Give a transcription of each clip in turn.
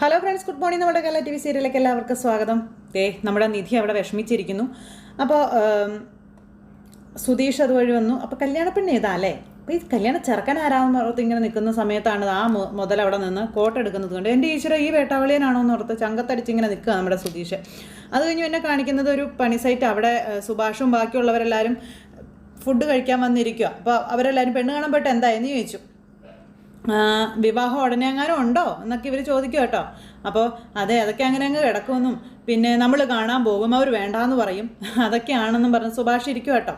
Hello friends good morning നമ്മുടെ കല T V സീരിയലിലേക്ക് എല്ലാവർക്കും സ്വാഗതം. ദേ നമ്മുടെ നിധി അവിടെ വിഷമിച്ചിരിക്കുന്നു. അപ്പോൾ സുധീഷ് അതുവഴി വന്നു. അപ്പോൾ കല്യാണ പെണ്ണ് ഏതാ അല്ലേ? അപ്പോൾ ഈ കല്യാണ ചെറുക്കൻ ആരാമെന്ന് ഓർത്ത് ഇങ്ങനെ നിൽക്കുന്ന സമയത്താണ് ആ മുതൽ അവിടെ നിന്ന് കോട്ട എടുക്കുന്നത് കൊണ്ട് എന്റെ ഈശ്വര ഈ വേട്ടാവളിയനാണോ എന്ന് ഓർത്ത് ചങ്കത്തടിച്ച് ഇങ്ങനെ നിൽക്കുക നമ്മുടെ സുധീഷ്. അത് കഴിഞ്ഞ് എന്നെ കാണിക്കുന്നത് ഒരു പണി സൈറ്റ് അവിടെ സുഭാഷും ബാക്കിയുള്ളവരെല്ലാവരും ഫുഡ് കഴിക്കാൻ വന്നിരിക്കുക. അപ്പോൾ അവരെല്ലാവരും പെണ്ണ് കാണാൻ പോയിട്ട് എന്തായെന്ന് ചോദിച്ചു. വിവാഹം ഉടനെ എങ്ങാനും ഉണ്ടോ എന്നൊക്കെ ഇവർ ചോദിക്കും കേട്ടോ. അപ്പോൾ അതെ അതൊക്കെ അങ്ങനെ അങ്ങ് കിടക്കുമെന്നും. പിന്നെ നമ്മൾ കാണാൻ പോകും അവർ വേണ്ടാന്ന് പറയും. അതൊക്കെയാണെന്നും പറഞ്ഞ് സുഭാഷ് ഇരിക്കും കേട്ടോ.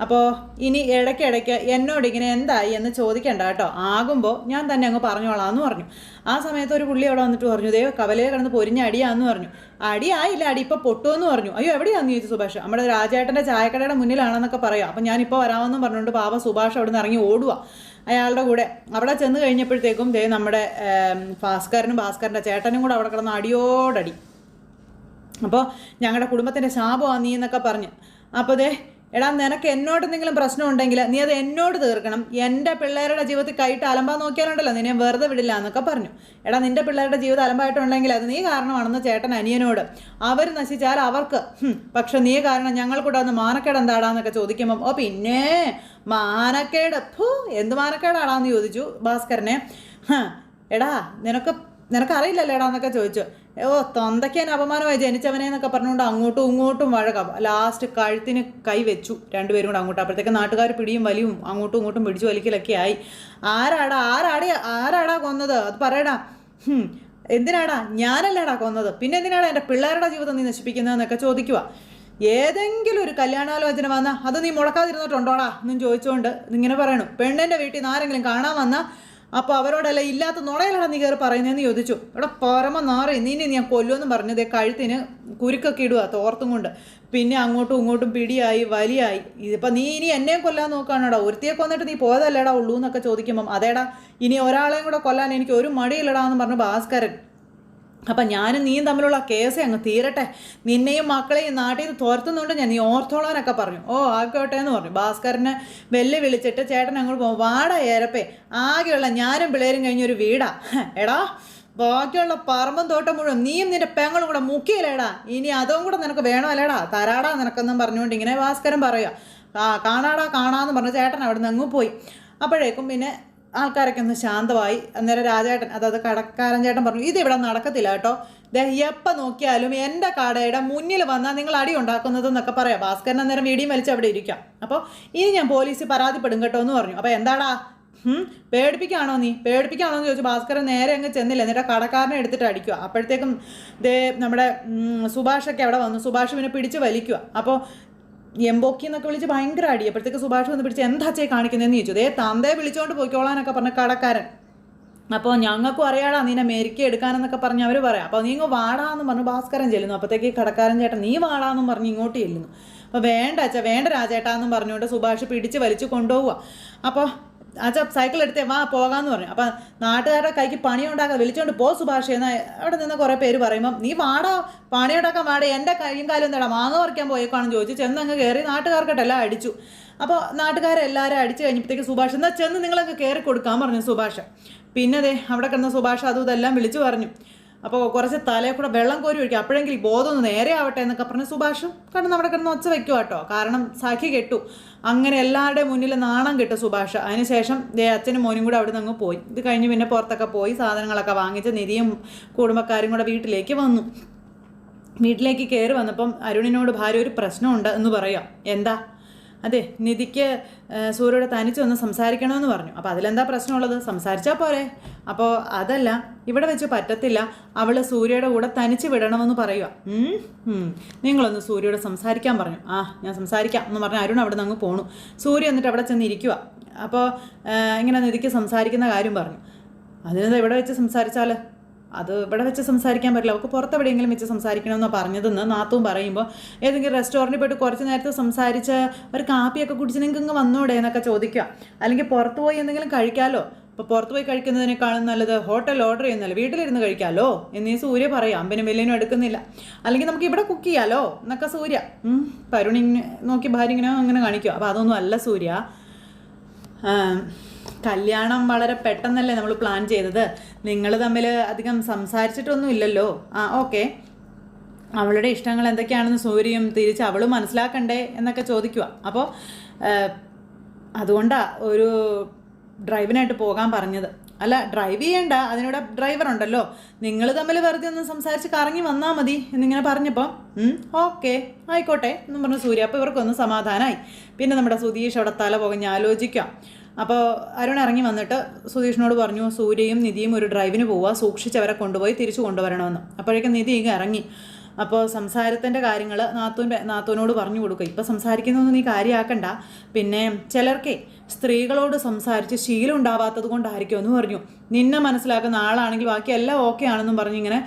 അപ്പോൾ ഇനി ഇടയ്ക്കിടയ്ക്ക് എന്നോട് ഇങ്ങനെ എന്തായി എന്ന് ചോദിക്കണ്ട കേട്ടോ. ആകുമ്പോൾ ഞാൻ തന്നെ അങ്ങ് പറഞ്ഞോളാം എന്ന് പറഞ്ഞു. ആ സമയത്ത് ഒരു പുള്ളി അവിടെ വന്നിട്ട് പറഞ്ഞു ദേ കവലയെ കിടന്ന് പൊരിഞ്ഞ അടിയാന്ന് പറഞ്ഞു. അടിയായില്ല അടി ഇപ്പോൾ പൊട്ടുമെന്ന് പറഞ്ഞു. അയ്യോ എവിടെയാന്ന്? ചോദിച്ചു സുഭാഷ്. നമ്മുടെ രാജേട്ടന്റെ ചായക്കടയുടെ മുന്നിലാണെന്നൊക്കെ പറയാം. അപ്പം ഞാനിപ്പോൾ വരാമെന്നും പറഞ്ഞുകൊണ്ട് പാവ സുഭാഷ് അവിടെ നിന്ന് ഇറങ്ങി ഓടുക അയാളുടെ കൂടെ. അവിടെ ചെന്ന് കഴിഞ്ഞപ്പോഴത്തേക്കും ദേ നമ്മുടെ ഭാസ്കരനും ഭാസ്കരന്റെ ചേട്ടനും കൂടെ അവിടെ കിടന്ന് അടിയോടടി. അപ്പോൾ ഞങ്ങളുടെ കുടുംബത്തിന്റെ ശാപമാണ് നീ എന്നൊക്കെ പറഞ്ഞ്. അപ്പോൾ ദേ എടാ നിനക്ക് എന്നോട് എന്തെങ്കിലും പ്രശ്നം ഉണ്ടെങ്കിൽ നീ അത് എന്നോട് തീർക്കണം. എന്റെ പിള്ളേരുടെ ജീവിതത്തിൽ കൈയിട്ട് അലമ്പാൻ നോക്കിയാലുണ്ടല്ലോ നിന്നെ വെറുതെ വിടില്ല എന്നൊക്കെ പറഞ്ഞു. എടാ നിന്റെ പിള്ളേരുടെ ജീവിതം അലമ്പായിട്ടുണ്ടെങ്കിൽ അത് നീ കാരണമാണെന്ന് ചേട്ടൻ അനിയനോട്. അവർ നശിച്ചാൽ അവർക്ക് പക്ഷെ നീ കാരണം ഞങ്ങൾക്കൂടെ അന്ന് മാനക്കേട് എന്താടാന്നൊക്കെ ചോദിക്കുമ്പം ഓ പിന്നെ മാനക്കേട് ഫൂ എന്ത് മാനക്കേടാടാന്ന് ചോദിച്ചു ഭാസ്കരനെ. എടാ നിനക്ക് നിനക്കറിയില്ലല്ലോ എടാ എന്നൊക്കെ ചോദിച്ചു. ഓ തൊന്തയ്ക്കാൻ അപമാനമായി ജനിച്ചവനെ എന്നൊക്കെ പറഞ്ഞുകൊണ്ട് അങ്ങോട്ടും ഇങ്ങോട്ടും വഴക ലാസ്റ്റ് കഴുത്തിന് കൈ വെച്ചു. രണ്ടുപേരും കൂടെ അങ്ങോട്ട്. അപ്പോഴത്തേക്ക് നാട്ടുകാർ പിടിയും വലിയും അങ്ങോട്ടും ഇങ്ങോട്ടും പിടിച്ചു വലിക്കലൊക്കെ ആയി. ആരാടാ? ആരാടി? ആരാടാ കൊന്നത്? അത് പറയടാ. എന്തിനാടാ? ഞാനല്ലേടാ കൊന്നത്. പിന്നെ എന്തിനാടാ എന്റെ പിള്ളേരുടെ ജീവിതം നീ നശിപ്പിക്കുന്നതെന്നൊക്കെ ചോദിക്കുക ഏതെങ്കിലും ഒരു കല്യാണാലോചന വന്നാൽ അത് നീ മുടക്കാതിരുന്നിട്ടുണ്ടോടാ? എന്നും ചോദിച്ചുകൊണ്ട് ഇങ്ങനെ പറയണു. പെണ്ണിന്റെ വീട്ടിൽ നിന്ന് ആരെങ്കിലും കാണാൻ വന്നാൽ അപ്പോൾ അവരോടല്ല ഇല്ലാത്ത നുണയിലാണ് നീ കയറി പറയുന്നതെന്ന് ചോദിച്ചു. ഇവിടെ പരമ നാറി നീ ഇനി ഞാൻ കൊല്ലുമെന്ന് പറഞ്ഞത് കഴുത്തിന് കുരുക്കൊക്കെ ഇടുക തോർത്തും കൊണ്ട്. പിന്നെ അങ്ങോട്ടും ഇങ്ങോട്ടും പിടിയായി വലിയായി. ഇതിപ്പോൾ നീ ഇനി എന്നെയും കൊല്ലാൻ നോക്കുകയാണോടാ. ഒരുത്തിയെ കൊന്നിട്ട് നീ പോയതല്ലേടാ ഉള്ളൂ എന്നൊക്കെ ചോദിക്കുമ്പം. അതേടാ ഇനി ഒരാളെയും കൂടെ കൊല്ലാൻ എനിക്ക് ഒരു മടിയില്ലടാ എന്ന് പറഞ്ഞു ഭാസ്കരൻ അപ്പം ഞാനും നീയും തമ്മിലുള്ള കേസ് അങ്ങ് തീരട്ടെ. നിന്നെയും മക്കളെയും നാട്ടിൽ നിന്ന് തുരത്തുന്നുണ്ട് ഞാൻ. നീ ഓർത്തോളാനൊക്കെ പറഞ്ഞു. ഓ ആയിക്കോട്ടെ എന്ന് പറഞ്ഞു. ഭാസ്കരനെ വെല്ലു വിളിച്ചിട്ട് ചേട്ടൻ അങ്ങോട്ട് പോകും വാടാ ഏരപ്പേ. ആകെയുള്ള ഞാനും പിള്ളേരും കഴിഞ്ഞൊരു വീടാ. എടാ ബാക്കിയുള്ള പറമ്പും തോട്ടം മുഴുവൻ നീയും നിന്റെ പെങ്ങളും കൂടെ മുക്കിയില്ലേടാ. ഇനി അതും കൂടെ നിനക്ക് വേണമല്ലേടാ. തരാടാ നിനക്കെന്നും പറഞ്ഞുകൊണ്ട് ഇങ്ങനെ ഭാസ്കരൻ പറയുക. ആ കാണാടാ കാണാന്ന് പറഞ്ഞു ചേട്ടൻ അവിടെ നിന്ന് അങ്ങ് പോയി. അപ്പോഴേക്കും പിന്നെ ആൾക്കാരൊക്കെ ഒന്ന് ശാന്തമായി. അന്നേരം രാജേട്ടൻ അതായത് കടക്കാരൻ ചേട്ടൻ പറഞ്ഞു ഇത് ഇവിടെ നടക്കത്തില്ല കേട്ടോ. എപ്പോൾ നോക്കിയാലും എന്റെ കടയുടെ മുന്നിൽ വന്നാൽ നിങ്ങൾ അടി ഉണ്ടാക്കുന്നത് എന്നൊക്കെ പറയാം. ഭാസ്കരൻ അന്നേരം വീടിയും വലിച്ച് അവിടെ ഇരിക്കാം. അപ്പോൾ ഇനി ഞാൻ പോലീസിൽ പരാതിപ്പെടും കേട്ടോ എന്ന് പറഞ്ഞു. അപ്പോൾ എന്താടാ? പേടിപ്പിക്കാണോ നീ? പേടിപ്പിക്കാണോ എന്ന് ചോദിച്ചു. ഭാസ്കരൻ നേരെ അങ്ങ് ചെന്നില്ല. എന്നിട്ട് കടക്കാരനെ എടുത്തിട്ട് അടിക്കുക. അപ്പോഴത്തേക്കും ദേ നമ്മുടെ സുഭാഷൊക്കെ അവിടെ വന്നു. സുഭാഷ് പിന്നെ പിടിച്ച് വലിക്കുക. അപ്പോൾ എംബോക്കി എന്നൊക്കെ വിളിച്ച് ഭയങ്കര അടി അപ്പോഴത്തേക്ക് സുഭാഷ് വന്ന് പിടിച്ച് എന്താ ചേ കാണിക്കുന്നതെന്ന് ചോദിച്ചു. ദേ തന്തയെ വിളിച്ചുകൊണ്ട് പോയിക്കോളാനൊക്കെ പറഞ്ഞ കടക്കാരൻ. അപ്പോൾ ഞങ്ങൾക്കും അറിയാടാ നിന്നെ മെരുക്കി എടുക്കാനെന്നൊക്കെ പറഞ്ഞ് അവർ പറയാം. അപ്പോൾ നീ ഇങ്ങ് വാടാന്ന് പറഞ്ഞു ഭാസ്കരൻ ചെല്ലുന്നു. അപ്പോഴത്തേക്ക് കടക്കാരൻ ചേട്ടൻ നീ വാടാന്നും പറഞ്ഞ് ഇങ്ങോട്ട് ചെല്ലുന്നു. അപ്പോൾ വേണ്ട അച്ഛാ വേണ്ട രാജേട്ടാന്നും പറഞ്ഞുകൊണ്ട് സുഭാഷ് പിടിച്ച് വലിച്ചു കൊണ്ടുപോവുക അപ്പോൾ അച്ഛാ സൈക്കിൾ എടുത്തേ വാ പോകാമെന്ന് പറഞ്ഞു. അപ്പം നാട്ടുകാരുടെ കൈക്ക് പണി ഉണ്ടാക്കാൻ വിളിച്ചുകൊണ്ട് പോ സുഭാഷ് എന്ന് അവിടെ നിന്ന് കുറേ പേര് പറയുമ്പം നീ വാടാ പണി ഉണ്ടാക്കാൻ വാടേ എന്റെ കൈയും കാലും എന്താടാ മാങ്ങ പറിക്കാൻ പോയേക്കാണെന്ന് ചോദിച്ചു ചെന്നങ്ങ് കയറി നാട്ടുകാർക്കിട്ടെല്ലാം അടിച്ചു. അപ്പോൾ നാട്ടുകാരെല്ലാവരും അടിച്ചു കഴിഞ്ഞപ്പോഴത്തേക്ക് സുഭാഷ് എന്നാൽ ചെന്ന് നിങ്ങളങ്ങ് കയറി കൊടുക്കാൻ പറഞ്ഞു സുഭാഷ്. പിന്നെ അതെ അവിടെ കിടന്ന സുഭാഷ് അതും ഇതെല്ലാം വിളിച്ചു പറഞ്ഞു. അപ്പോൾ കുറച്ച് തലയിൽ കൂടെ വെള്ളം കോരി ഒഴിക്കും അപ്പോഴെങ്കിലും ബോധം ഒന്ന് നേരെ ആവട്ടെ എന്നൊക്കെ പറഞ്ഞ് സുഭാഷും കിടന്ന് നമ്മുടെ കിടന്ന് ഒച്ച വെക്കുക കേട്ടോ കാരണം സഖി കെട്ടു. അങ്ങനെ എല്ലാവരുടെയും മുന്നിൽ നാണം കിട്ടും സുഭാഷ്. അതിനുശേഷം ദേ അച്ഛനും മോനും കൂടെ അവിടെ നിന്ന് പോയി. ഇത് കഴിഞ്ഞ് പിന്നെ പുറത്തൊക്കെ പോയി സാധനങ്ങളൊക്കെ വാങ്ങിച്ച് നിധിയും കുടുംബക്കാരും കൂടെ വീട്ടിലേക്ക് വന്നു. വീട്ടിലേക്ക് കയറി വന്നപ്പം അരുണിനോട് ഭാര്യ ഒരു പ്രശ്നമുണ്ട് എന്ന് പറയാം. എന്താ? അതെ നിധിക്ക് സൂര്യയുടെ സൂര്യയോട് തനിച്ച് ഒന്ന് സംസാരിക്കണമെന്ന് പറഞ്ഞു. അപ്പോൾ അതിലെന്താ പ്രശ്നമുള്ളത്? സംസാരിച്ചാൽ പോരെ. അപ്പോൾ അതല്ല ഇവിടെ വെച്ച് പറ്റത്തില്ല. അവൾ സൂര്യയുടെ കൂടെ തനിച്ച് വിടണമെന്ന് പറയുക. നിങ്ങളൊന്ന് സൂര്യയോട് സംസാരിക്കാൻ പറഞ്ഞു. ആ ഞാൻ സംസാരിക്കാം എന്ന് പറഞ്ഞാൽ അരുൺ അവിടെ നിന്ന് അങ്ങ് പോണു. സൂര്യ എന്നിട്ട് അവിടെ ചെന്ന് ഇരിക്കുക അപ്പോൾ ഇങ്ങനെ നിധിക്ക് സംസാരിക്കുന്ന കാര്യം പറഞ്ഞു. അതിനെന്താ ഇവിടെ വെച്ച് സംസാരിച്ചാൽ അത് ഇവിടെ വെച്ച് സംസാരിക്കാൻ പറ്റില്ല. അവൾക്ക് പുറത്തെവിടെയെങ്കിലും വെച്ച് സംസാരിക്കണമെന്നാണ് പറഞ്ഞതെന്ന് നാത്തും പറയുമ്പോൾ ഏതെങ്കിലും റെസ്റ്റോറന്റിൽ പോയിട്ട് കുറച്ച് നേരത്തെ സംസാരിച്ച് ഒരു കാപ്പിയൊക്കെ കുടിച്ച് നിങ്ങൾക്ക് ഇങ്ങ് വന്നൂടെ എന്നൊക്കെ ചോദിക്കുക. അല്ലെങ്കിൽ പുറത്ത് പോയി എന്തെങ്കിലും കഴിക്കാമല്ലോ ഇപ്പോൾ പുറത്ത് പോയി കഴിക്കുന്നതിനേക്കാളും നല്ലത് ഹോട്ടൽ ഓർഡർ ചെയ്യുന്നല്ല വീട്ടിലിരുന്ന് കഴിക്കാമല്ലോ എന്നീ സൂര്യ പറയാം അമ്പനും വലിയനും എടുക്കുന്നില്ല. അല്ലെങ്കിൽ നമുക്ക് ഇവിടെ കുക്ക് ചെയ്യാമല്ലോ എന്നൊക്കെ സൂര്യ. പരുണിങ്ങനെ നോക്കി ഭാര്യ ഇങ്ങനെ അങ്ങനെ കാണിക്കുക അപ്പോൾ അതൊന്നും അല്ല സൂര്യ. കല്യാണം വളരെ പെട്ടെന്നല്ലേ നമ്മൾ പ്ലാൻ ചെയ്തത്? നിങ്ങൾ തമ്മിൽ അധികം സംസാരിച്ചിട്ടൊന്നും ഇല്ലല്ലോ ആ ഓക്കെ അവളുടെ ഇഷ്ടങ്ങൾ എന്തൊക്കെയാണെന്ന് സൂര്യയും തിരിച്ച് അവൾ മനസ്സിലാക്കണ്ടേ എന്നൊക്കെ ചോദിക്കുക അപ്പോൾ അതുകൊണ്ടാണ് ഒരു ഡ്രൈവിനായിട്ട് പോകാൻ പറഞ്ഞത്. അല്ല ഡ്രൈവ് ചെയ്യണ്ട. അതിനൂടെ ഡ്രൈവർ ഉണ്ടല്ലോ. നിങ്ങൾ തമ്മിൽ വെറുതെ ഒന്ന് സംസാരിച്ച് കറങ്ങി വന്നാൽ മതി എന്നിങ്ങനെ പറഞ്ഞപ്പോൾ ഓക്കെ ആയിക്കോട്ടെ എന്നും പറഞ്ഞു സൂര്യ. അപ്പോൾ ഇവർക്കൊന്ന് സമാധാനമായി പിന്നെ നമ്മുടെ സുധീഷ് അവിടെ തല പോകഞ്ഞ് ആലോചിക്കാം അപ്പോൾ അരുൺ ഇറങ്ങി വന്നിട്ട് സുധീഷിനോട് പറഞ്ഞു സൂര്യയും നിധിയും ഒരു ഡ്രൈവിന് പോവുക സൂക്ഷിച്ച് അവരെ കൊണ്ടുപോയി തിരിച്ചു കൊണ്ടുവരണമെന്ന്. അപ്പോഴേക്കും നിധി ഇങ്ങ് ഇറങ്ങി. അപ്പോൾ സംസാരത്തിന്റെ കാര്യങ്ങൾ നാത്തൂന്റെ നാത്തൂനോട് പറഞ്ഞു കൊടുക്കുക. ഇപ്പോൾ സംസാരിക്കുന്നതൊന്നും നീ കാര്യമാക്കണ്ട പിന്നെ ചിലർക്കേ സ്ത്രീകളോട് സംസാരിച്ച് ശീലം ഉണ്ടാവാത്തത് കൊണ്ടായിരിക്കും എന്ന് പറഞ്ഞു. നിന്നെ മനസ്സിലാക്കുന്ന ആളാണെങ്കിൽ ബാക്കി എല്ലാം ഓക്കെ ആണെന്നും പറഞ്ഞു ഇങ്ങനെ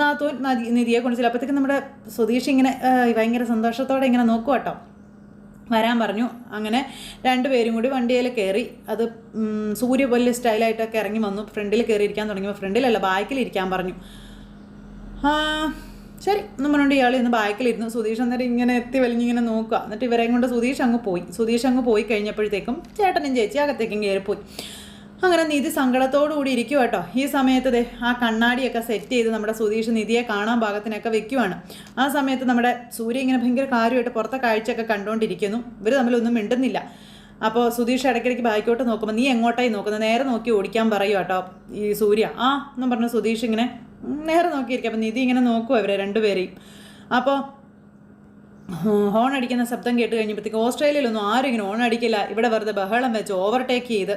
നാത്തൂൻ നിധിയെ കൊണ്ട് ചിലപ്പോഴത്തേക്കും നമ്മുടെ സുധീഷ് ഇങ്ങനെ ഭയങ്കര സന്തോഷത്തോടെ ഇങ്ങനെ നോക്കുക കേട്ടോ വരാൻ പറഞ്ഞു. അങ്ങനെ രണ്ടുപേരും കൂടി വണ്ടിയിൽ കയറി. അത് ഉം, സൂര്യ വലിയ സ്റ്റൈലായിട്ടൊക്കെ ഇറങ്ങി വന്നു. ഫ്രണ്ടിൽ കയറി ഇരിക്കാൻ തുടങ്ങിയപ്പോൾ ഫ്രണ്ടിലല്ല ബാക്കിൽ ഇരിക്കാൻ പറഞ്ഞു ശരി എന്നും പറഞ്ഞുകൊണ്ട് ഇയാൾ ഇന്ന് ബാക്കിലിരുന്നു. സുധീഷ് അന്നേരം ഇങ്ങനെ എത്തി വലിഞ്ഞിങ്ങനെ നോക്കുക. എന്നിട്ട് ഇവരെയും കൊണ്ട് സുധീഷ് അങ്ങ് പോയി. സുധീഷ് അങ്ങ് പോയി കഴിഞ്ഞപ്പോഴത്തേക്കും ചേട്ടനും ചേച്ചി അകത്തേക്കും കയറിപ്പോയി. അങ്ങനെ നിധി സങ്കടത്തോടു കൂടി ഇരിക്കുക കേട്ടോ. ഈ സമയത്ത് ദേ ആ കണ്ണാടിയൊക്കെ സെറ്റ് ചെയ്ത് നമ്മുടെ സുധീഷ് നിധിയെ കാണാൻ ഭാഗത്തിനൊക്കെ വെക്കുവാണ്. ആ സമയത്ത് നമ്മുടെ സൂര്യ ഇങ്ങനെ ഭയങ്കര കാര്യമായിട്ട് പുറത്തെ കാഴ്ചയൊക്കെ കണ്ടുകൊണ്ടിരിക്കുന്നു ഇവർ തമ്മിലൊന്നും മിണ്ടുന്നില്ല. അപ്പോൾ സുധീഷ് ഇടയ്ക്കിടയ്ക്ക് ബാക്കിയോട്ട് നോക്കുമ്പോൾ നീ എങ്ങോട്ടായി നോക്കുന്നത് നേരെ നോക്കി ഓടിക്കാൻ പറയും കേട്ടോ ഈ സൂര്യ. ആ എന്നും പറഞ്ഞു സുധീഷ് ഇങ്ങനെ നേരെ നോക്കിയിരിക്കും. അപ്പം നിധി ഇങ്ങനെ നോക്കുമോ ഇവരെ രണ്ടുപേരെയും. അപ്പോൾ ഹോൺ അടിക്കുന്ന ശബ്ദം കേട്ട് കഴിഞ്ഞപ്പോഴത്തേക്ക് ഓസ്ട്രേലിയയിലൊന്നും ആരും ഇങ്ങനെ ഹോൺ അടിക്കില്ല. ഇവിടെ വെറുതെ ബഹളം വെച്ച് ഓവർടേക്ക് ചെയ്ത്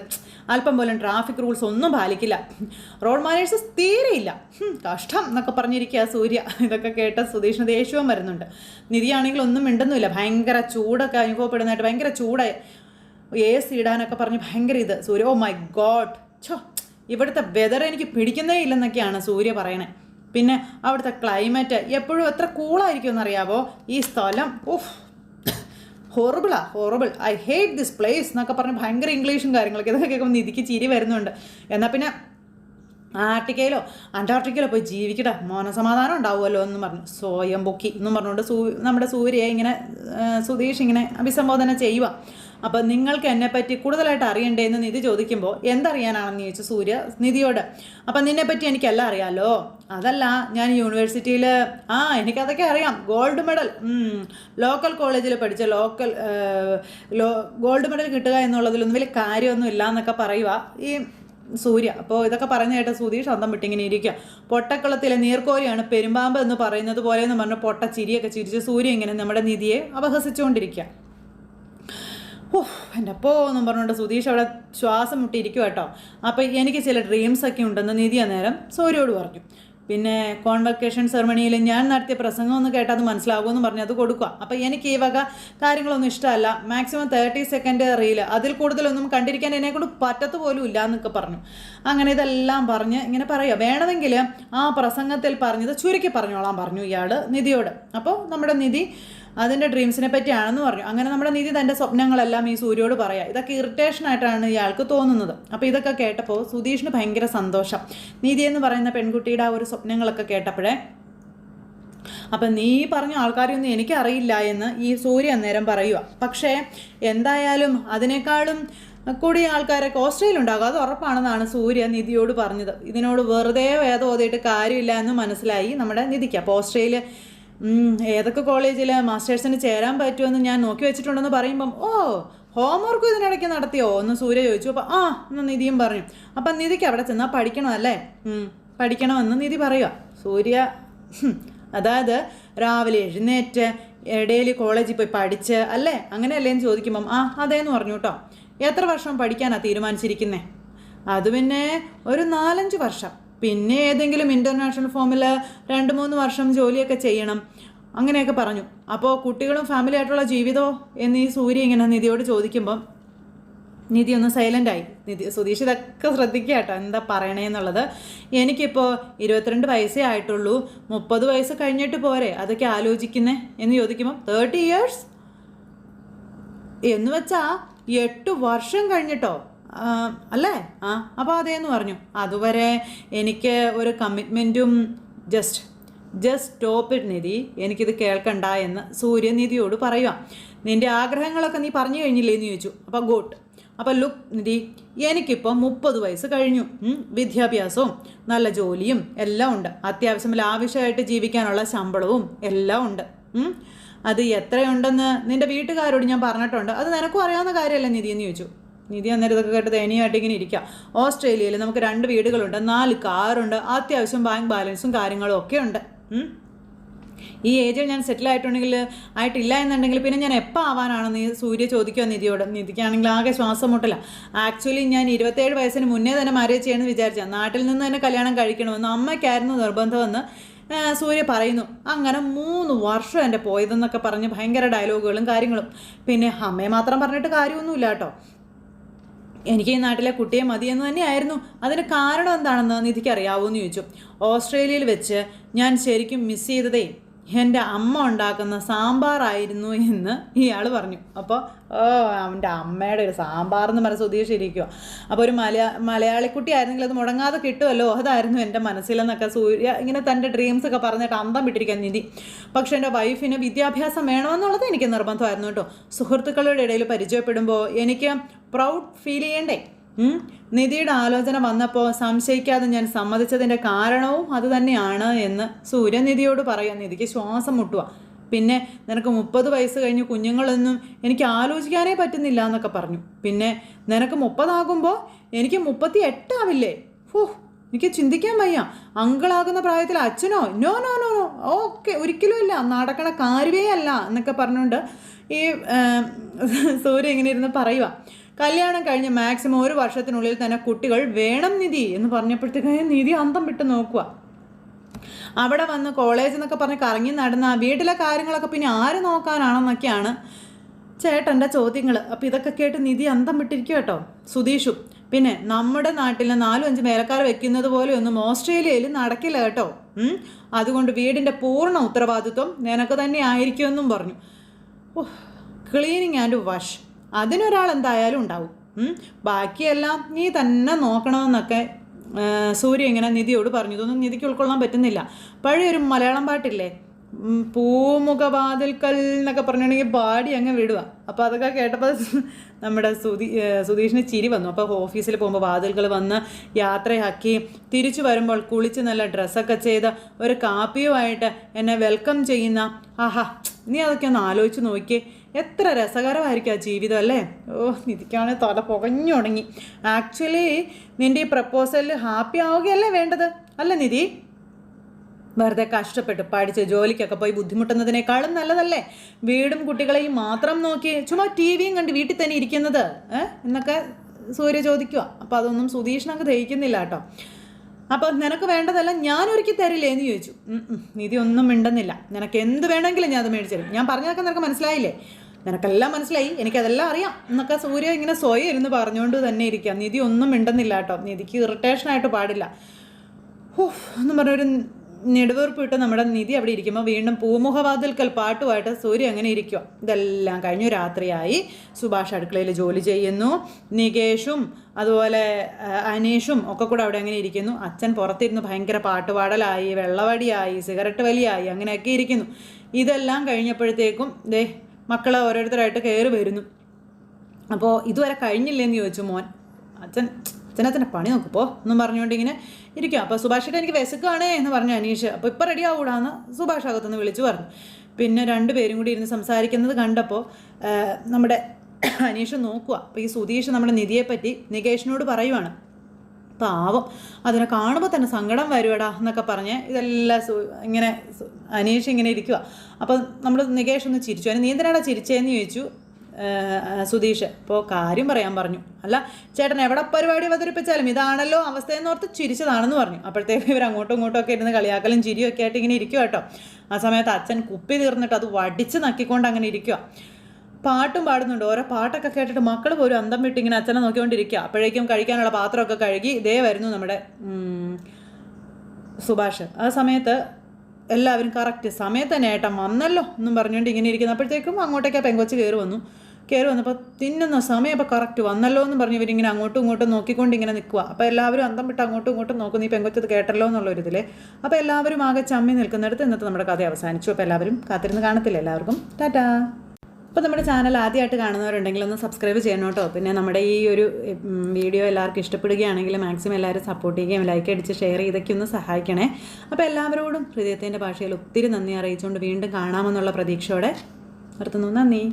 അല്പം പോലും ട്രാഫിക് റൂൾസ് ഒന്നും പാലിക്കില്ല. റോഡ് മാനേഴ്സ് തീരെ ഇല്ല കഷ്ടം എന്നൊക്കെ പറഞ്ഞിരിക്കുക സൂര്യ. ഇതൊക്കെ കേട്ട സുധീഷിന് ദേഷ്യവും വരുന്നുണ്ട്. നിധിയാണെങ്കിൽ ഒന്നും മിണ്ടുന്നില്ല ഭയങ്കര ചൂടൊക്കെ അനുഭവപ്പെടുന്നതായിട്ട് ഭയങ്കര ചൂടായി എ സി ഇടാനൊക്കെ പറഞ്ഞ് ഭയങ്കര ഇത്. സൂര്യ ഓ മൈ ഗോഡ് ഛോ ഇവിടുത്തെ വെതർ എനിക്ക് പിടിക്കുന്നേ ഇല്ലെന്നൊക്കെയാണ് സൂര്യ പറയണേ. പിന്നെ അവിടുത്തെ ക്ലൈമറ്റ് എപ്പോഴും എത്ര കൂളായിരിക്കും എന്നറിയാവോ ഈ സ്ഥലം ഉഫ് ഹോറബിളാ horrible I hate this place എന്നൊക്കെ പറഞ്ഞ് ഭയങ്കര ഇംഗ്ലീഷും കാര്യങ്ങളൊക്കെ ഇതൊക്കെ കേൾക്കുമ്പോൾ നിധിക്ക് ചിരി വരുന്നുണ്ട്. എന്നാൽ പിന്നെ ആർട്ടിക്കയിലോ അന്റാർട്ടിക്കയിലോ പോയി ജീവിക്കട്ടെ മോനസമാധാനം ഉണ്ടാവുമല്ലോ എന്ന് പറഞ്ഞു. സ്വയം പൊക്കി എന്നും പറഞ്ഞുകൊണ്ട് സൂ നമ്മുടെ സൂര്യയെ ഇങ്ങനെ സുധീഷ് ഇങ്ങനെ അഭിസംബോധന ചെയ്യുക അപ്പം നിങ്ങൾക്ക് എന്നെപ്പറ്റി കൂടുതലായിട്ട് അറിയണ്ടേ എന്ന് നിധി ചോദിക്കുമ്പോൾ എന്തറിയാനാണെന്ന് ചോദിച്ചു സൂര്യ നിധിയോട്. അപ്പം നിന്നെപ്പറ്റി എനിക്കെല്ലാം അറിയാമല്ലോ അതല്ല ഞാൻ യൂണിവേഴ്സിറ്റിയിൽ ആ എനിക്കതൊക്കെ അറിയാം. ഗോൾഡ് മെഡൽ ലോക്കൽ കോളേജിൽ പഠിച്ച ലോക്കൽ ഗോൾഡ് മെഡൽ കിട്ടുക എന്നുള്ളതിലൊന്നും വലിയ കാര്യമൊന്നും ഇല്ല എന്നൊക്കെ പറയുക ഈ സൂര്യ. അപ്പോൾ ഇതൊക്കെ പറഞ്ഞു കേട്ട സുധീഷ് അന്തം വിട്ടിങ്ങനെ ഇരിക്കുക പൊട്ടക്കുളത്തിലെ നീർക്കോലിയാണ് പെരുമ്പാമ്പ് എന്ന് പറയുന്നത് പോലെ എന്ന് പറഞ്ഞ് പൊട്ട ചിരിയൊക്കെ ചിരിച്ച് സൂര്യ ഇങ്ങനെ നമ്മുടെ നിധിയെ അപഹസിച്ചുകൊണ്ടിരിക്കുക ഓ എന്റെ അപ്പോ എന്നും പറഞ്ഞുകൊണ്ട് സുധീഷ് അവിടെ ശ്വാസം മുട്ടിയിരിക്കും കേട്ടോ. അപ്പോൾ എനിക്ക് ചില ഡ്രീംസ് ഒക്കെ ഉണ്ടെന്ന് നിധി അന്നേരം സൂര്യോട് പറഞ്ഞു. പിന്നെ കോൺവക്കേഷൻ സെറമണിയിൽ ഞാൻ നടത്തിയ പ്രസംഗം ഒന്ന് കേട്ടാൽ അത് മനസ്സിലാകുമെന്ന് പറഞ്ഞ് അത് കൊടുക്കുക. അപ്പോൾ എനിക്ക് ഈ വക കാര്യങ്ങളൊന്നും ഇഷ്ടമല്ല. മാക്സിമം തേർട്ടി സെക്കൻഡ് റീൽ അതിൽ കൂടുതലൊന്നും കണ്ടിരിക്കാൻ എന്നെക്കൊണ്ട് പറ്റത്ത് പോലും ഇല്ല എന്നൊക്കെ പറഞ്ഞു. അങ്ങനെ ഇതെല്ലാം പറഞ്ഞ് ഇങ്ങനെ പറയുക വേണമെങ്കിൽ ആ പ്രസംഗത്തിൽ പറഞ്ഞത് ചുരുക്കി പറഞ്ഞോളാം പറഞ്ഞു ഇയാൾ നിധിയോട്. അപ്പോൾ നമ്മുടെ നിധി അതിന്റെ ഡ്രീംസിനെ പറ്റിയാണെന്ന് പറഞ്ഞു. അങ്ങനെ നമ്മുടെ നിധി തന്റെ സ്വപ്നങ്ങളെല്ലാം ഈ സൂര്യോട് പറയാം. ഇതൊക്കെ ഇറിറ്റേഷൻ ആയിട്ടാണ് ഇയാൾക്ക് തോന്നുന്നത്. അപ്പോൾ ഇതൊക്കെ കേട്ടപ്പോൾ സുധീഷിന് ഭയങ്കര സന്തോഷം. നിധി എന്ന് പറയുന്ന പെൺകുട്ടിയുടെ ആ ഒരു സ്വപ്നങ്ങളൊക്കെ കേട്ടപ്പോഴേ അപ്പം നീ പറഞ്ഞ ആൾക്കാരെയൊന്നും എനിക്കറിയില്ല എന്ന് ഈ സൂര്യ അന്നേരം പറയുക പക്ഷേ എന്തായാലും അതിനേക്കാളും കൂടി ആൾക്കാരൊക്കെ ഓസ്ട്രേലിയ ഉണ്ടാകും അത് ഉറപ്പാണെന്നാണ് സൂര്യ നിധിയോട് പറഞ്ഞത്. ഇതിനോട് വെറുതെ വേദം ഓതിയിട്ട് കാര്യമില്ല എന്ന് മനസ്സിലായി നമ്മുടെ നിധിക്ക്. അപ്പോൾ ഓസ്ട്രേലിയ ഏതൊക്കെ കോളേജിൽ മാസ്റ്റേഴ്സിന് ചേരാൻ പറ്റുമെന്ന് ഞാൻ നോക്കി വെച്ചിട്ടുണ്ടെന്ന് പറയുമ്പം ഓ ഹോംവർക്ക് ഇതിനിടയ്ക്ക് നടത്തിയോ? എന്ന് സൂര്യ ചോദിച്ചു. അപ്പോൾ ആ എന്ന് നിധിയും പറഞ്ഞു. അപ്പം നിധിക്ക് അവിടെ ചെന്നാൽ പഠിക്കണമല്ലേ പഠിക്കണമെന്ന് നിധി പറയുക സൂര്യ അതായത് രാവിലെ എഴുന്നേറ്റ് ഡെയിലി കോളേജിൽ പോയി പഠിച്ച് അല്ലേ? അങ്ങനെയല്ലേ എന്ന് ചോദിക്കുമ്പം ആ അതേന്ന് പറഞ്ഞു കേട്ടോ എത്ര വർഷം പഠിക്കാനാണ് തീരുമാനിച്ചിരിക്കുന്നത് അത് പിന്നെ ഒരു നാലഞ്ച് വർഷം. പിന്നെ ഏതെങ്കിലും ഇന്റർനാഷണൽ ഫോമിൽ രണ്ട് മൂന്ന് വർഷം ജോലിയൊക്കെ ചെയ്യണം. അങ്ങനെയൊക്കെ പറഞ്ഞു. അപ്പോൾ കുട്ടികളും ഫാമിലി ആയിട്ടുള്ള ജീവിതമോ എന്ന് ഈ സൂര്യ ഇങ്ങനെ നിധിയോട് ചോദിക്കുമ്പം നിധി ഒന്ന് സൈലന്റായി നിധി സുധീഷ് ഇതൊക്കെ ശ്രദ്ധിക്കുക കേട്ടോ എന്താ പറയണേന്നുള്ളത് എനിക്കിപ്പോൾ ഇരുപത്തിരണ്ട് വയസ്സേ ആയിട്ടുള്ളൂ. മുപ്പത് വയസ്സ് കഴിഞ്ഞിട്ട് പോരെ അതൊക്കെ ആലോചിക്കുന്നേ എന്ന് ചോദിക്കുമ്പോൾ തേർട്ടി ഇയേഴ്സ് എന്ന് വെച്ചാൽ എട്ട് വർഷം കഴിഞ്ഞിട്ടോ? അല്ലേ? ആ. അപ്പോൾ അതേന്ന് പറഞ്ഞു. അതുവരെ എനിക്ക് ഒരു കമ്മിറ്റ്മെന്റും just just stop it Nidhi. എനിക്കിത് കേൾക്കണ്ട എന്ന് സൂര്യനിധിയോട് പറയുക നിന്റെ ആഗ്രഹങ്ങളൊക്കെ നീ പറഞ്ഞു കഴിഞ്ഞില്ലേ എന്ന് ചോദിച്ചു. അപ്പോൾ ഗോട്ട്. അപ്പോൾ ലുക്ക് നിധി എനിക്കിപ്പോൾ മുപ്പത് വയസ്സ് കഴിഞ്ഞു. വിദ്യാഭ്യാസവും നല്ല ജോലിയും എല്ലാം ഉണ്ട്. അത്യാവശ്യം ലാവിഷമായിട്ട് ജീവിക്കാനുള്ള ശമ്പളവും എല്ലാം ഉണ്ട്. അത് എത്രയുണ്ടെന്ന് നിന്റെ വീട്ടുകാരോട് ഞാൻ പറഞ്ഞിട്ടുണ്ട്. അത് നിനക്കും അറിയാവുന്ന കാര്യമല്ല നിധി എന്ന് ചോദിച്ചു. നിധി അന്നേരം ഇതൊക്കെ കേട്ട് ദയനീയമായിട്ട് ഇങ്ങനെ ഇരിക്കുക ഓസ്ട്രേലിയയിൽ നമുക്ക് രണ്ട് വീടുകളുണ്ട്. നാല് കാറുണ്ട്. അത്യാവശ്യം ബാങ്ക് ബാലൻസും കാര്യങ്ങളും ഒക്കെ ഉണ്ട്. ഈ ഏജിൽ ഞാൻ സെറ്റിൽ ആയിട്ടുണ്ടെങ്കിൽ ആയിട്ടില്ല എന്നുണ്ടെങ്കിൽ പിന്നെ ഞാൻ എപ്പോൾ ആവാനാണ് നീ സൂര്യ ചോദിക്കുക നിധിയോട്? നിധിക്കാണെങ്കിൽ ആകെ ശ്വാസം മുട്ടല. ആക്ച്വലി ഞാൻ ഇരുപത്തേഴ് വയസ്സിന് മുന്നേ തന്നെ മാരേജ് ചെയ്യണമെന്ന് വിചാരിച്ച. നാട്ടിൽ നിന്ന് തന്നെ കല്യാണം കഴിക്കണമെന്ന് അമ്മയ്ക്കായിരുന്നു നിർബന്ധമെന്ന് സൂര്യ പറയുന്നു. അങ്ങനെ മൂന്ന് വർഷം എന്റെ പോയതെന്നൊക്കെ പറഞ്ഞ് ഭയങ്കര ഡയലോഗുകളും കാര്യങ്ങളും. പിന്നെ അമ്മയെ മാത്രം പറഞ്ഞിട്ട് കാര്യമൊന്നുമില്ല കേട്ടോ എനിക്ക് ഈ നാട്ടിലെ കുട്ടിയെ മതിയെന്ന് തന്നെയായിരുന്നു. അതിന് കാരണം എന്താണെന്ന് നിധിക്ക് അറിയാവോന്ന് ചോദിച്ചു. ഓസ്ട്രേലിയയിൽ വെച്ച് ഞാൻ ശരിക്കും മിസ് ചെയ്തതേ എന്റെ അമ്മ ഉണ്ടാക്കുന്ന സാമ്പാറായിരുന്നു എന്ന് ഇയാൾ പറഞ്ഞു. അപ്പോൾ ഓ അവന്റെ അമ്മയുടെ ഒരു സാമ്പാർ എന്ന് പറഞ്ഞ സുധീഷ് അപ്പോൾ ഒരു മലയാ മലയാളിക്കുട്ടി ആയിരുന്നെങ്കിൽ അത് മുടങ്ങാതെ കിട്ടുമല്ലോ അതായിരുന്നു എന്റെ മനസ്സിലെന്നൊക്കെ സൂര്യ ഇങ്ങനെ തന്റെ ഡ്രീംസ് ഒക്കെ പറഞ്ഞിട്ട് അന്തം വിട്ടിരിക്കാൻ നിധി. പക്ഷെ എന്റെ വൈഫിന് വിദ്യാഭ്യാസം വേണമെന്നുള്ളത് എനിക്ക് നിർബന്ധമായിരുന്നു കേട്ടോ. സുഹൃത്തുക്കളുടെ ഇടയിൽ പരിചയപ്പെടുമ്പോൾ എനിക്ക് പ്രൗഡ് ഫീൽ ചെയ്യണ്ടേ? നിധിയുടെ ആലോചന വന്നപ്പോൾ സംശയിക്കാതെ ഞാൻ സമ്മതിച്ചതിന്റെ കാരണവും അതുതന്നെയാണ് എന്ന് സൂര്യ നിധിയോട് പറയാം നിധിക്ക് ശ്വാസം മുട്ടുക പിന്നെ നിനക്ക് മുപ്പത് വയസ്സ് കഴിഞ്ഞ് കുഞ്ഞുങ്ങളൊന്നും എനിക്ക് ആലോചിക്കാനേ പറ്റുന്നില്ല എന്നൊക്കെ പറഞ്ഞു. പിന്നെ നിനക്ക് മുപ്പതാകുമ്പോൾ എനിക്ക് മുപ്പത്തി എട്ടാവില്ലേ ഹോ എനിക്ക് ചിന്തിക്കാൻ വയ്യ. അങ്കിളാകുന്ന പ്രായത്തിൽ അച്ഛനോ? No no no no. Okay ഒരിക്കലും ഇല്ല നടക്കണ കാര്യമേ അല്ല എന്നൊക്കെ പറഞ്ഞുകൊണ്ട് ഈ സൂര്യ ഇങ്ങനെ ഇരുന്ന് പറയുക കല്യാണം കഴിഞ്ഞ് മാക്സിമം ഒരു വർഷത്തിനുള്ളിൽ തന്നെ കുട്ടികൾ വേണം നിധി എന്ന് പറഞ്ഞപ്പോഴത്തേക്ക് നിധി അന്തം വിട്ട് നോക്കുക. അവിടെ വന്ന് കോളേജ് എന്നൊക്കെ പറഞ്ഞ് കറങ്ങി നടന്ന വീട്ടിലെ കാര്യങ്ങളൊക്കെ പിന്നെ ആര് നോക്കാനാണെന്നൊക്കെയാണ് ചേട്ടന്റെ ചോദ്യങ്ങൾ. അപ്പോൾ ഇതൊക്കെ കേട്ട് നിധി അന്തം വിട്ടിരിക്കും കേട്ടോ. സുധീഷും. പിന്നെ നമ്മുടെ നാട്ടിലെ നാലും അഞ്ച് വേലക്കാർ വെക്കുന്നത് പോലെ ഒന്നും ഓസ്ട്രേലിയയിൽ നടക്കില്ല കേട്ടോ. അതുകൊണ്ട് വീടിന്റെ പൂർണ ഉത്തരവാദിത്വം നിനക്ക് തന്നെ ആയിരിക്കുമെന്നും പറഞ്ഞു. ക്ലീനിങ് ആൻഡ് വാഷ് അതിനൊരാൾ എന്തായാലും ഉണ്ടാവും ബാക്കിയെല്ലാം നീ തന്നെ നോക്കണമെന്നൊക്കെ സൂര്യ ഇങ്ങനെ നിധിയോട് പറഞ്ഞു. ഇതൊന്നും നിധിക്ക് ഉൾക്കൊള്ളാൻ പറ്റുന്നില്ല. പഴയൊരു മലയാളം പാട്ടില്ലേ? പൂമുഖവാതിൽക്കൽ എന്നൊക്കെ പറഞ്ഞിട്ടുണ്ടെങ്കിൽ പാടി അങ്ങ് വിടുക. അപ്പോൾ അതൊക്കെ കേട്ടപ്പോൾ നമ്മുടെ സുധി സുധീഷിന് ചിരി വന്നു. അപ്പോൾ ഓഫീസിൽ പോകുമ്പോൾ വാതിൽകൾ വന്ന് യാത്രയാക്കി തിരിച്ചു വരുമ്പോൾ കുളിച്ച് നല്ല ഡ്രസ്സൊക്കെ ചെയ്ത് ഒരു കാപ്പിയുമായിട്ട് എന്നെ വെൽക്കം ചെയ്യുന്ന ആഹാ നീ അതൊക്കെ ഒന്ന് ആലോചിച്ച് നോക്കിയേ. എത്ര രസകരമായിരിക്കും ആ ജീവിതം അല്ലേ? ഓ നിധിക്കാണ് തല പുകഞ്ഞു തുടങ്ങി ആക്ച്വലി നിന്റെ ഈ പ്രപ്പോസലിൽ ഹാപ്പി ആവുകയല്ലേ വേണ്ടത്? അല്ല നിധി? വെറുതെ കഷ്ടപ്പെട്ട് പഠിച്ച് ജോലിക്കൊക്കെ പോയി ബുദ്ധിമുട്ടുന്നതിനേക്കാളും നല്ലതല്ലേ? വീടും കുട്ടികളെയും മാത്രം നോക്കി ചുമ്മാ ടി വിയും കണ്ട് വീട്ടിൽ തന്നെ ഇരിക്കുന്നത് എന്നൊക്കെ സൂര്യ ചോദിക്കുക അപ്പോൾ അതൊന്നും സുധീഷിനങ്ങ് ദഹിക്കുന്നില്ല കേട്ടോ. അപ്പോൾ നിനക്ക് വേണ്ടതെല്ലാം ഞാൻ ഒരുക്കി തരില്ലേ എന്ന് ചോദിച്ചു. നിധി ഒന്നും മിണ്ടുന്നില്ല. നിനക്ക് എന്ത് വേണമെങ്കിലും ഞാൻ അത് മേടിച്ചു തരും. ഞാൻ പറഞ്ഞതൊക്കെ നിനക്ക് മനസ്സിലായില്ലേ? നിനക്കെല്ലാം മനസ്സിലായി. എനിക്കതെല്ലാം അറിയാം. എന്നൊക്കെ സൂര്യ ഇങ്ങനെ സ്വയം ഇരുന്ന് പറഞ്ഞുകൊണ്ട് തന്നെ ഇരിക്കാം. നിധി ഒന്നും മിണ്ടുന്നില്ല കേട്ടോ. നിധിക്ക് ഇറിറ്റേഷനായിട്ട് പാടില്ല. ഓഹ് എന്ന് പറഞ്ഞൊരു നെടുവീർപ്പ് ഇട്ട് നമ്മുടെ നിധി അവിടെ ഇരിക്കുമ്പോൾ വീണ്ടും പൂമുഖവാതിൽക്കൽ പാട്ടുമായിട്ട് സൂര്യ അങ്ങനെ ഇരിക്കുക ഇതെല്ലാം കഴിഞ്ഞു. രാത്രിയായി. സുഭാഷ് അടുക്കളയിൽ ജോലി ചെയ്യുന്നു. നികേഷും അതുപോലെ അനീഷും ഒക്കെ കൂടെ അവിടെ അങ്ങനെ ഇരിക്കുന്നു? അച്ഛൻ പുറത്തിരുന്ന് ഭയങ്കര പാട്ടുപാടലായി വെള്ളവടിയായി സിഗരറ്റ് വലിയായി അങ്ങനെയൊക്കെ ഇരിക്കുന്നു. ഇതെല്ലാം കഴിഞ്ഞപ്പോഴത്തേക്കും ദേ മക്കളെ ഓരോരുത്തരായിട്ട് കയറി വരുന്നു. അപ്പോൾ ഇതുവരെ കഴിഞ്ഞില്ലേന്ന് ചോദിച്ചു മോൻ. അച്ഛൻ അച്ഛനച്ഛനെ പണി നോക്കിപ്പോ എന്നും പറഞ്ഞുകൊണ്ട് ഇങ്ങനെ ഇരിക്കും അപ്പോൾ സുഭാഷിട്ട് എനിക്ക് വിശക്കുകയാണേ എന്ന് പറഞ്ഞു അനീഷ്. അപ്പോൾ ഇപ്പോൾ റെഡി ആവൂടാന്ന് സുഭാഷ് അകത്തുനിന്ന് വിളിച്ചു പറഞ്ഞു. പിന്നെ രണ്ടുപേരും കൂടി ഇരുന്ന് സംസാരിക്കുന്നത് കണ്ടപ്പോൾ നമ്മുടെ അനീഷ് നോക്കുക അപ്പോൾ ഈ സുധീഷ് നമ്മുടെ നിധിയെ പറ്റി നികേഷിനോട് പറയുവാണ്. പാവം. അതിനെ കാണുമ്പോൾ തന്നെ സങ്കടം വരുവടാ എന്നൊക്കെ പറഞ്ഞ് ഇതെല്ലാം സു ഇങ്ങനെ അനീഷ് ഇങ്ങനെ ഇരിക്കുക അപ്പോൾ നമ്മൾ നികേഷ് ഒന്ന് ചിരിച്ചു. അതിന് നീ എന്തിനാടാ ചിരിച്ചതെന്ന് ചോദിച്ചു? സുധീഷ് ഇപ്പോൾ കാര്യം പറയാൻ പറഞ്ഞു. അല്ല ചേട്ടൻ എവിടെ പരിപാടി അവതരിപ്പിച്ചാലും ഇതാണല്ലോ അവസ്ഥയെന്ന് ഓർത്ത് ചിരിച്ചതാണെന്ന് പറഞ്ഞു. അപ്പോഴത്തേക്ക് ഇവർ അങ്ങോട്ടും ഇങ്ങോട്ടും ഒക്കെ ഇരുന്ന് കളിയാക്കലും ചിരിയും ഒക്കെ ആയിട്ട് ഇങ്ങനെ ഇരിക്കുക കേട്ടോ. ആ സമയത്ത് അച്ഛൻ കുപ്പി തീർന്നിട്ട് അത് വടിച്ച് നക്കിക്കൊണ്ട് അങ്ങനെ ഇരിക്കുക പാട്ടും പാടുന്നുണ്ട്. ഓരോ പാട്ടൊക്കെ കേട്ടിട്ട് മക്കൾ പോലും അന്തം വിട്ട് ഇങ്ങനെ അച്ഛനെ നോക്കിക്കൊണ്ടിരിക്കുക അപ്പോഴേക്കും കഴിക്കാനുള്ള പാത്രമൊക്കെ കഴുകി ഇതേ വരുന്നു നമ്മുടെ സുഭാഷ്. ആ സമയത്ത് എല്ലാവരും കറക്റ്റ് സമയത്ത് തന്നെ ഏട്ടൻ വന്നല്ലോ എന്നും പറഞ്ഞുകൊണ്ട് ഇങ്ങനെ ഇരിക്കുന്നു. അപ്പോഴത്തേക്കും അങ്ങോട്ടേക്ക് ആ പെങ്കൊച്ച് കയറി വന്നു. കയറി വന്നപ്പോൾ തിന്നുന്ന സമയം അപ്പോൾ കറക്റ്റ് വന്നല്ലോ എന്ന് പറഞ്ഞ് ഇവരിങ്ങനെ അങ്ങോട്ടും ഇങ്ങോട്ടും നോക്കിക്കൊണ്ട് ഇങ്ങനെ നിൽക്കുക അപ്പോൾ എല്ലാവരും അന്തം വിട്ട് അങ്ങോട്ടും ഇങ്ങോട്ടും നോക്കുന്നു. ഈ പെങ്കൊച്ചത് കേട്ടല്ലോ എന്നുള്ളൊരിതിൽ അപ്പോൾ എല്ലാവരും ആകെ ചമ്മി നിൽക്കുന്നിടത്ത് ഇന്നത്തെ നമ്മുടെ കഥ അവസാനിച്ചു. അപ്പോൾ എല്ലാവരും കാത്തിരുന്ന് കാണത്തില്ല? എല്ലാവർക്കും ടാറ്റാ. അപ്പോൾ നമ്മുടെ ചാനൽ ആദ്യമായിട്ട് കാണുന്നവരുണ്ടെങ്കിൽ ഒന്ന് സബ്സ്ക്രൈബ് ചെയ്യണം കേട്ടോ. പിന്നെ നമ്മുടെ ഈ ഒരു വീഡിയോ എല്ലാവർക്കും ഇഷ്ടപ്പെടുകയാണെങ്കിൽ മാക്സിമം എല്ലാവരും സപ്പോർട്ട് ചെയ്യുകയും ലൈക്ക് അടിച്ച് ഷെയർ ചെയ്തൊക്കെ ഒന്ന് സഹായിക്കണേ. അപ്പോൾ എല്ലാവരോടും ഹൃദയത്തിന്റെ ഭാഷയിൽ ഒത്തിരി നന്ദി അറിയിച്ചുകൊണ്ട് വീണ്ടും കാണാമെന്നുള്ള പ്രതീക്ഷയോടെ നിർത്തുന്നു. നന്ദി.